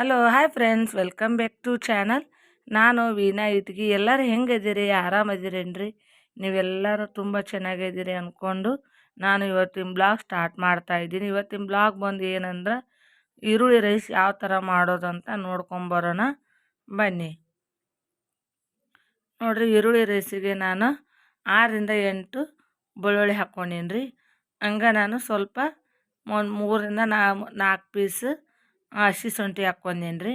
Hello hi friends welcome back to channel ನಾನು ವೀನಾ ಇಟ್ಗಿ ಎಲ್ಲರೂ ಹೆಂಗಿದ್ದೀರಿ? ಆರಾಮದಿರೇನ್ರಿ ನೀವೆಲ್ಲರೂ ತುಂಬ ಚೆನ್ನಾಗಿದ್ದೀರಿ ಅಂದ್ಕೊಂಡು ನಾನು ಇವತ್ತಿನ ಬ್ಲಾಗ್ ಸ್ಟಾರ್ಟ್ ಮಾಡ್ತಾ ಇದ್ದೀನಿ. ಇವತ್ತಿನ ಬ್ಲಾಗ್ ಬಂದು ಏನಂದ್ರೆ, ಈರುಳ್ಳಿ ರೈಸ್ ಯಾವ ಥರ ಮಾಡೋದಂತ ನೋಡ್ಕೊಂಬರೋಣ ಬನ್ನಿ. ನೋಡಿರಿ, ಈರುಳ್ಳಿ ರೈಸಿಗೆ ನಾನು ಆರರಿಂದ ಎಂಟು ಬೆಳ್ಳುಳ್ಳಿ ಹಾಕ್ಕೊಂಡೀನಿ ರೀ ಹಂಗೆ ನಾನು ಸ್ವಲ್ಪ ಒಂದು ಮೂರರಿಂದ ನಾಲ್ಕು ಪೀಸ್ ಹಸಿ ಶುಂಠಿ ಹಾಕ್ಕೊಂಡೀನಿ ರೀ?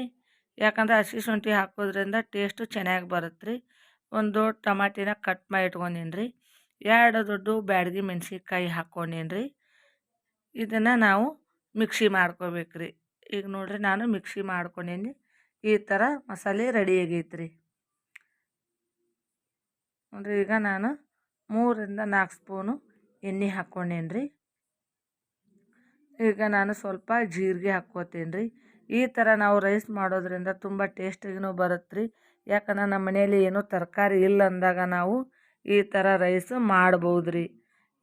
ಯಾಕಂದ್ರೆ ಹಸಿ ಶುಂಠಿ ಹಾಕೋದ್ರಿಂದ ಟೇಸ್ಟು ಚೆನ್ನಾಗಿ ಬರುತ್ತೆ ರೀ ಒಂದು ಟಮಾಟಿನ ಕಟ್ ಮಾಡಿ ಇಟ್ಕೊಂಡೀನಿ ರೀ. ಎರಡು ದೊಡ್ಡ ಬ್ಯಾಡಗಿ ಮೆಣಸಿನ್ಕಾಯಿ ಹಾಕ್ಕೊಂಡೀನಿ ರೀ. ಇದನ್ನು ನಾವು ಮಿಕ್ಸಿ ಮಾಡ್ಕೋಬೇಕು ರೀ. ಈಗ ನೋಡಿರಿ ನಾನು ಮಿಕ್ಸಿ ಮಾಡ್ಕೊಂಡೇನಿ. ಈ ಥರ ಮಸಾಲೆ ರೆಡಿ ರೀ. ನೋಡ್ರಿ ಈಗ ನಾನು ಮೂರರಿಂದ ನಾಲ್ಕು ಸ್ಪೂನು ಎಣ್ಣೆ ಹಾಕ್ಕೊಂಡೇನಿ ರೀ. ಈಗ ನಾನು ಸ್ವಲ್ಪ ಜೀರಿಗೆ ಹಾಕ್ಕೋತೀನಿ ರೀ ಈ ಥರ ನಾವು ರೈಸ್ ಮಾಡೋದ್ರಿಂದ ತುಂಬ ಟೇಸ್ಟಿಗೂ ಬರುತ್ತೆ ರೀ ಯಾಕಂದ್ರೆ ನಮ್ಮ ಮನೆಯಲ್ಲಿ ಏನೂ ತರಕಾರಿ ಇಲ್ಲ ಅಂದಾಗ ನಾವು ಈ ಥರ ರೈಸ್ ಮಾಡ್ಬೋದು ರೀ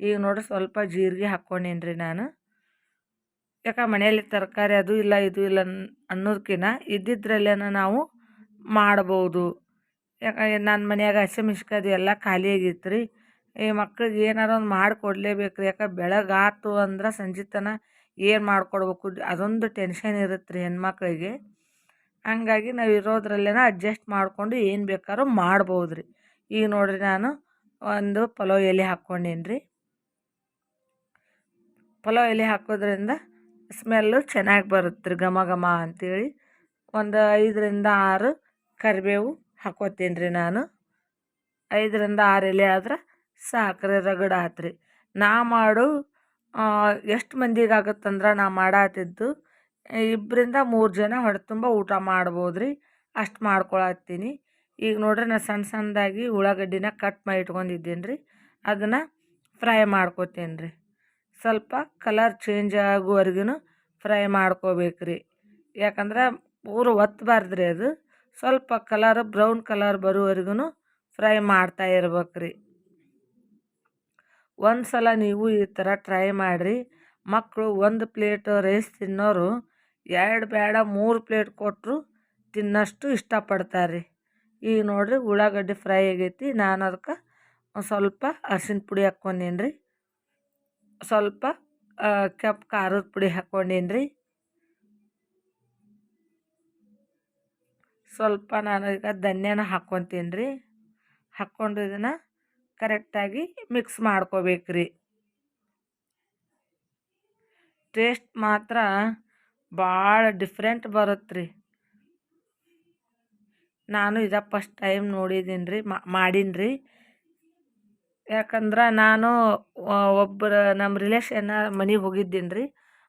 ಈಗ ನೋಡಿರಿ ಸ್ವಲ್ಪ ಜೀರಿಗೆ ಹಾಕ್ಕೊಂಡೀನಿ ರೀ ನಾನು. ಯಾಕೆ ಮನೆಯಲ್ಲಿ ತರಕಾರಿ ಅದು ಇಲ್ಲ, ಇದು ಇಲ್ಲ ಅನ್ನೋದಕ್ಕಿಂತ ಇದ್ದಿದ್ರಲ್ಲೇನ ನಾವು ಮಾಡ್ಬೋದು. ಯಾಕ ನನ್ನ ಮನೆಯಾಗ ಹಸಿಮೆಣ್ಸಿನ್ಕಾಯಿ ಅದು ಎಲ್ಲ ಖಾಲಿಯಾಗಿತ್ತು ರೀ ಈ ಮಕ್ಳಿಗೆ ಏನಾರ ಒಂದು ಮಾಡಿಕೊಡ್ಲೇಬೇಕು ರೀ ಯಾಕೆ ಬೆಳಗಾತು ಅಂದ್ರೆ ಸಂಜೆ ತನಕ ಏನು ಮಾಡ್ಕೊಡ್ಬೇಕು? ಅದೊಂದು ಟೆನ್ಷನ್ ಇರುತ್ತೆ ರೀ ಹೆಣ್ಮಕ್ಳಿಗೆ. ಹಂಗಾಗಿ ನಾವು ಇರೋದ್ರಲ್ಲೇನ ಅಡ್ಜಸ್ಟ್ ಮಾಡಿಕೊಂಡು ಏನು ಬೇಕಾದ್ರೂ ಮಾಡ್ಬೋದು ರೀ. ಈಗ ನೋಡಿರಿ ನಾನು ಒಂದು ಪಲಾವ್ ಎಲೆ ಹಾಕ್ಕೊಂಡೇನಿ ರೀ. ಪಲಾವ್ ಎಲೆ ಹಾಕೋದ್ರಿಂದ ಸ್ಮೆಲ್ಲು ಚೆನ್ನಾಗಿ ಬರುತ್ತೆ ರೀ ಘಮ ಘಮ ಅಂಥೇಳಿ ಒಂದು ಐದರಿಂದ ಆರು ಕರಿಬೇವು ಹಾಕೋತೀನಿ ರೀ ನಾನು. ಐದರಿಂದ ಆರು ಎಲೆ ಆದ್ರೆ ಸಾಕ್ರೆ ರಗಡ ಆತ್ರಿ. ನಾ ಮಾಡು ಎಷ್ಟು ಮಂದಿಗೆ ಆಗುತ್ತಂದ್ರೆ ನಾ ಮಾಡಾತಿದ್ದು. ಇಬ್ಬರಿಂದ ಮೂರು ಜನ ಹೊಟ್ಟೆ ತುಂಬ ಊಟ ಮಾಡ್ಬೋದು ರೀ ಅಷ್ಟು ಮಾಡ್ಕೊಳತ್ತೀನಿ. ಈಗ ನೋಡ್ರಿ ನಾನು ಸಣ್ಣ ಸಣ್ಣದಾಗಿ ಉಳ್ಳಾಗಡ್ಡಿನ ಕಟ್ ಮಾಡಿ ಇಟ್ಕೊಂಡಿದ್ದೀನಿ ರೀ ಅದನ್ನು ಫ್ರೈ ಮಾಡ್ಕೋತೀನಿ ರೀ ಸ್ವಲ್ಪ ಕಲರ್ ಚೇಂಜ್ ಆಗುವವರೆಗೂ ಫ್ರೈ ಮಾಡ್ಕೋಬೇಕು ರೀ ಯಾಕಂದ್ರೆ ಊರು ಒತ್ತಬಾರ್ದು ರೀ ಅದು. ಸ್ವಲ್ಪ ಕಲರ್ ಬ್ರೌನ್ ಕಲರ್ ಬರೋವರೆಗೂ ಫ್ರೈ ಮಾಡ್ತಾ ಇರ್ಬೇಕು ರೀ ಒಂದು ಸಲ ನೀವು ಈ ಥರ ಟ್ರೈ ಮಾಡಿರಿ. ಮಕ್ಕಳು ಒಂದು ಪ್ಲೇಟ್ ರೈಸ್ ತಿನ್ನೋರು ಎರಡು ಬೇಡ ಮೂರು ಪ್ಲೇಟ್ ಕೊಟ್ಟರು ತಿನ್ನಷ್ಟು ಇಷ್ಟಪಡ್ತಾರೆ. ರೀ ಈಗ ನೋಡಿರಿ ಉಳ್ಳಾಗಡ್ಡೆ ಫ್ರೈ ಆಗೈತಿ. ನಾನು ಅದಕ್ಕೆ ಸ್ವಲ್ಪ ಅರ್ಶಿನ ಪುಡಿ ಹಾಕ್ಕೊಂಡೀನಿ ರೀ ಸ್ವಲ್ಪ ಕೆಂಪು ಖಾರದ ಪುಡಿ ಹಾಕ್ಕೊಂಡೀನಿ ರೀ ಸ್ವಲ್ಪ ನಾನು ಈಗ ಧನ್ಯನ ಹಾಕ್ಕೊತೀನಿ ರೀ ಹಾಕ್ಕೊಂಡು ಇದನ್ನು ಕರೆಕ್ಟಾಗಿ ಮಿಕ್ಸ್ ಮಾಡ್ಕೋಬೇಕು ರೀ ಟೇಸ್ಟ್ ಮಾತ್ರ ಭಾಳ ಡಿಫ್ರೆಂಟ್ ಬರುತ್ತೆ ನಾನು ಇದ ಫಸ್ಟ್ ಟೈಮ್ ನೋಡಿದ್ದೀನಿ ರೀ ಮಾಡೀನಿ ರೀ ಯಾಕಂದ್ರೆ ನಾನು ಒಬ್ಬರು ನಮ್ಮ ರಿಲೇಷನ್ನ ಮನೆಗೆ ಹೋಗಿದ್ದೀನಿ ರೀ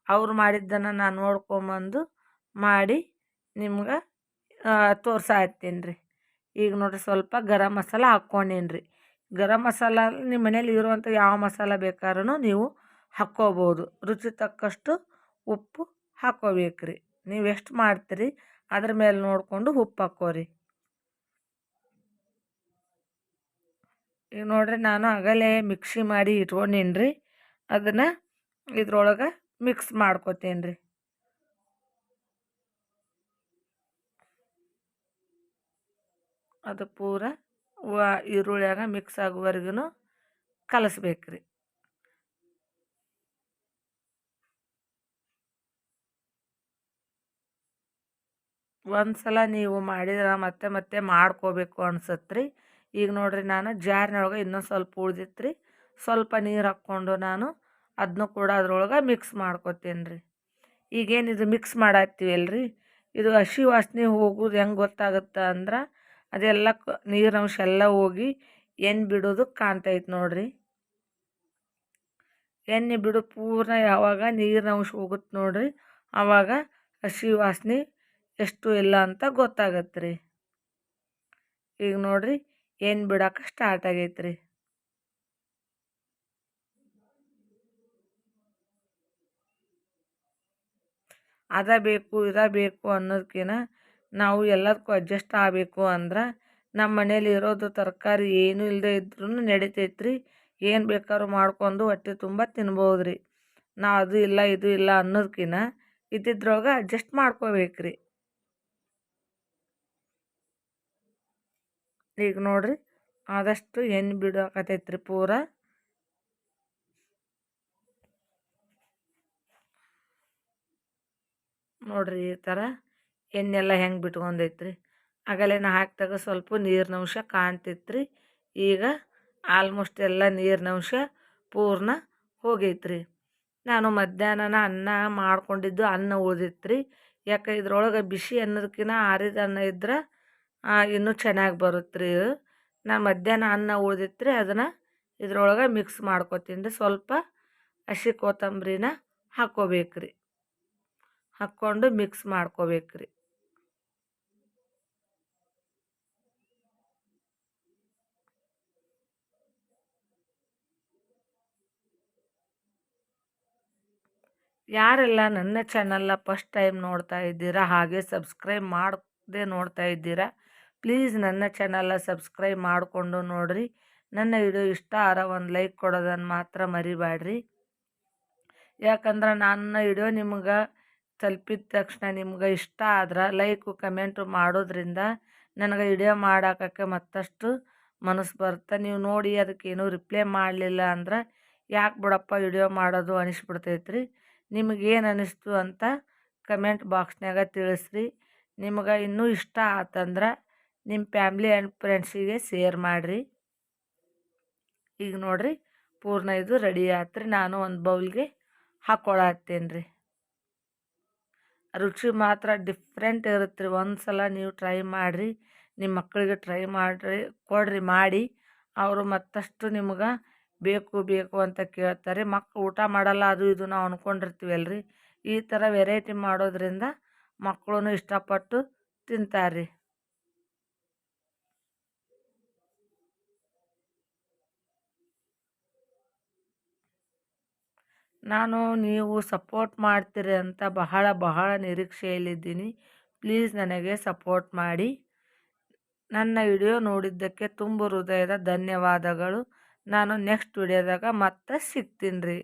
ಅವ್ರು ಮಾಡಿದ್ದನ್ನು ನಾನು ನೋಡ್ಕೊಂಬಂದು ಮಾಡಿ ನಿಮ್ಗೆ ತೋರ್ಸಾತ್ತೀನಿ ರೀ ಈಗ ನೋಡಿರಿ ಸ್ವಲ್ಪ ಗರಂ ಮಸಾಲ ಹಾಕ್ಕೊಂಡೀನಿ ರೀ ಗರಂ ಮಸಾಲ ನಿಮ್ಮ ಮನೇಲಿ ಇರುವಂಥ ಯಾವ ಮಸಾಲ ಬೇಕಾದ್ರೂ ನೀವು ಹಾಕ್ಕೋಬೋದು. ರುಚಿ ತಕ್ಕಷ್ಟು ಉಪ್ಪು ಹಾಕ್ಕೋಬೇಕು ರೀ ನೀವು ಎಷ್ಟು ಮಾಡ್ತೀರಿ ಅದ್ರ ಮೇಲೆ ನೋಡಿಕೊಂಡು ಉಪ್ಪು ಹಾಕ್ಕೋರಿ. ಈಗ ನೋಡ್ರಿ ನಾನು ಆಗಲೇ ಮಿಕ್ಸಿ ಮಾಡಿ ಇಟ್ಕೊಂಡೀನಿ ರೀ ಅದನ್ನು ಇದ್ರೊಳಗೆ ಮಿಕ್ಸ್ ಮಾಡ್ಕೋತೀನಿ ರೀ ಅದು ಪೂರ ಈರುಳ್ಳಿಯಾಗ ಮಿಕ್ಸ್ ಆಗುವವರೆಗೂ ಕಲಸ್ಬೇಕು ರೀ ಒಂದು ಸಲ ನೀವು ಮಾಡಿದ್ರೆ ಮತ್ತೆ ಮತ್ತೆ ಮಾಡ್ಕೋಬೇಕು ಅನ್ಸತ್ತೆ ರೀ ಈಗ ನೋಡಿರಿ ನಾನು ಜಾರಿನೊಳಗೆ ಇನ್ನೊಂದು ಸ್ವಲ್ಪ ಉಳ್ದಿತ್ತು ರೀ ಸ್ವಲ್ಪ ನೀರು ಹಾಕ್ಕೊಂಡು ನಾನು ಅದನ್ನು ಕೂಡ ಅದ್ರೊಳಗೆ ಮಿಕ್ಸ್ ಮಾಡ್ಕೊತೀನಿ ರೀ ಇದು ಮಿಕ್ಸ್ ಮಾಡತ್ತೀವಲ್ಲ ಇದು ಹಸಿ ವಾಸನೆ ಹೋಗೋದು ಹೆಂಗೆ ಗೊತ್ತಾಗುತ್ತೆ ಅಂದ್ರೆ ಅದೆಲ್ಲ ನೀರಿನ ನೀರಿನಂಶ ಎಲ್ಲ ಹೋಗಿ ಎಣ್ಣೆ ಬಿಡೋದು ಕಾಣ್ತೈತೆ ನೋಡ್ರಿ. ಎಣ್ಣೆ ಬಿಡು ಪೂರ್ಣ ಯಾವಾಗ ನೀರಿನ ಅಂಶ ಹೋಗುತ್ತೆ ನೋಡ್ರಿ. ಆವಾಗ ಹಸಿ ವಾಸನೆ ಎಷ್ಟು ಇಲ್ಲ ಅಂತ ಗೊತ್ತಾಗತ್ತೆ ರೀ ಈಗ ನೋಡ್ರಿ ಏನು ಬಿಡಕ್ಕೆ ಸ್ಟಾರ್ಟ್ ಆಗೈತೆ ರೀ ಅದ ಬೇಕು, ಇದ ಬೇಕು ಅನ್ನೋದಕ್ಕಿಂತ ನಾವು ಎಲ್ಲದಕ್ಕೂ ಅಡ್ಜಸ್ಟ್ ಆಗಬೇಕು ಅಂದ್ರೆ ನಮ್ಮ ಮನೇಲಿ ಇರೋದು ತರಕಾರಿ ಏನೂ ಇಲ್ಲದೆ ಇದ್ರೂ ನಡಿತೈತ್ರಿ. ಏನು ಬೇಕಾದ್ರೂ ಮಾಡ್ಕೊಂಡು ಹೊಟ್ಟೆ ತುಂಬ ತಿನ್ಬೋದು ರೀ ನಾವು ಅದು ಇಲ್ಲ, ಇದು ಇಲ್ಲ ಅನ್ನೋದಕ್ಕಿಂತ ಇದ್ದಿದ್ರೊಳಗೆ ಅಡ್ಜಸ್ಟ್ ಮಾಡ್ಕೋಬೇಕು ರೀ ಈಗ ನೋಡಿರಿ, ಆದಷ್ಟು ಎಣ್ಣೆ ಬಿಡೋಕತೈತ್ರಿ ಪೂರ. ನೋಡಿರಿ ಈ ಥರ ಎಣ್ಣೆಲ್ಲ ಹೆಂಗೆ ಬಿಟ್ಕೊಂಡೈತ್ರಿ? ಆಗಲೇನ ಹಾಕಿದಾಗ ಸ್ವಲ್ಪ ನೀರಿನಂಶ ಕಾಣ್ತಿತ್ತು ಈಗ ಆಲ್ಮೋಸ್ಟ್ ಎಲ್ಲ ನೀರಿನಂಶ ಪೂರ್ಣ ಹೋಗೈತ್ರಿ. ನಾನು ಮಧ್ಯಾಹ್ನನ ಅನ್ನ ಮಾಡ್ಕೊಂಡಿದ್ದು ಅನ್ನ ಉಳ್ದಿತ್ತು ಯಾಕೆ ಇದ್ರೊಳಗೆ ಬಿಸಿ ಅನ್ನೋದಕ್ಕಿಂತ ಆರಿದ ಅನ್ನ ಇದ್ರೆ ಇನ್ನೂ ಚೆನ್ನಾಗಿ ಬರುತ್ತೆ ರೀ ನಾನು ಮಧ್ಯಾಹ್ನ ಅನ್ನ ಉಳ್ದಿತ್ತು ಅದನ್ನು ಇದ್ರೊಳಗೆ ಮಿಕ್ಸ್ ಮಾಡ್ಕೊತೀನಿ. ರೀ ಸ್ವಲ್ಪ ಹಸಿ ಕೊತ್ತಂಬರಿನ ಹಾಕ್ಕೋಬೇಕ್ರಿ ಹಾಕ್ಕೊಂಡು ಮಿಕ್ಸ್ ಮಾಡ್ಕೋಬೇಕು ಯಾರೆಲ್ಲ ನನ್ನ ಚಾನಲ್ನ ಫಸ್ಟ್ ಟೈಮ್ ನೋಡ್ತಾ ಇದ್ದೀರಾ, ಹಾಗೆ ಸಬ್ಸ್ಕ್ರೈಬ್ ಮಾಡದೆ ನೋಡ್ತಾ ಇದ್ದೀರಾ, ಪ್ಲೀಸ್ ನನ್ನ ಚಾನಲ್ನ ಸಬ್ಸ್ಕ್ರೈಬ್ ಮಾಡಿಕೊಂಡು ನೋಡಿರಿ. ನನ್ನ ವಿಡಿಯೋ ಇಷ್ಟ ಆರ ಒಂದು ಲೈಕ್ ಕೊಡೋದನ್ನು ಮಾತ್ರ ಮರಿಬೇಡ್ರಿ ಯಾಕಂದ್ರೆ ನನ್ನ ವಿಡಿಯೋ ನಿಮ್ಗೆ ತಲುಪಿದ ತಕ್ಷಣ ನಿಮ್ಗೆ ಇಷ್ಟ ಆದ್ರೆ ಲೈಕು, ಕಮೆಂಟು ಮಾಡೋದ್ರಿಂದ ನನಗೆ ವಿಡಿಯೋ ಮಾಡೋಕ್ಕೆ ಮತ್ತಷ್ಟು ಮನಸ್ಸು ಬರುತ್ತೆ. ನೀವು ನೋಡಿ ಅದಕ್ಕೇನು ರಿಪ್ಲೈ ಮಾಡಲಿಲ್ಲ ಅಂದ್ರೆ ಯಾಕೆ ಬಿಡಪ್ಪ ವಿಡಿಯೋ ಮಾಡೋದು ಅನಿಸ್ಬಿಡ್ತೈತ್ರಿ. ನಿಮಗೇನು ಅನ್ನಿಸ್ತು ಅಂತ ಕಮೆಂಟ್ ಬಾಕ್ಸ್ನಾಗ ತಿಳಿಸ್ರಿ. ನಿಮಗೆ ಇನ್ನೂ ಇಷ್ಟ ಆತಂದ್ರೆ ನಿಮ್ಮ ಫ್ಯಾಮ್ಲಿ ಆ್ಯಂಡ್ ಫ್ರೆಂಡ್ಸಿಗೆ ಶೇರ್ ಮಾಡಿರಿ. ಈಗ ನೋಡಿರಿ ಪೂರ್ಣ ಇದು ರೆಡಿ ಆತ್ರಿ. ನಾನು ಒಂದು ಬೌಲ್ಗೆ ಹಾಕ್ಕೊಳತ್ತೇನೆ ರೀ ರುಚಿ ಮಾತ್ರ ಡಿಫ್ರೆಂಟ್ ಇರುತ್ತೆ ರೀ ಒಂದು ಸಲ ನೀವು ಟ್ರೈ ಮಾಡಿರಿ. ನಿಮ್ಮ ಮಕ್ಕಳಿಗೆ ಟ್ರೈ ಮಾಡಿರಿ, ಕೊಡ್ರಿ, ಮಾಡಿ. ಅವರು ಮತ್ತಷ್ಟು ನಿಮ್ಗೆ ಬೇಕು ಬೇಕು ಅಂತ ಕೇಳ್ತಾರೆ. ಮಕ್ಕಳು ಊಟ ಮಾಡಲ್ಲ, ಅದು ಇದು ನಾವು ಅಂದ್ಕೊಂಡಿರ್ತೀವಲ್ರಿ ಈ ಥರ ವೆರೈಟಿ ಮಾಡೋದ್ರಿಂದ ಮಕ್ಕಳು ಇಷ್ಟಪಟ್ಟು ತಿಂತಾರೆ ನಾನು ನೀವು ಸಪೋರ್ಟ್ ಮಾಡ್ತೀರಿ ಅಂತ ಬಹಳ ಬಹಳ ನಿರೀಕ್ಷೆಯಲ್ಲಿದ್ದೀನಿ. ಪ್ಲೀಸ್ ನನಗೆ ಸಪೋರ್ಟ್ ಮಾಡಿ. ನನ್ನ ವಿಡಿಯೋ ನೋಡಿದ್ದಕ್ಕೆ ತುಂಬ ಹೃದಯದ ಧನ್ಯವಾದಗಳು. ನಾನು ನೆಕ್ಸ್ಟ್ ವಿಡಿಯೋದಾಗ ಮತ್ತೆ ಸಿಗ್ತೀನಿ ರೀ.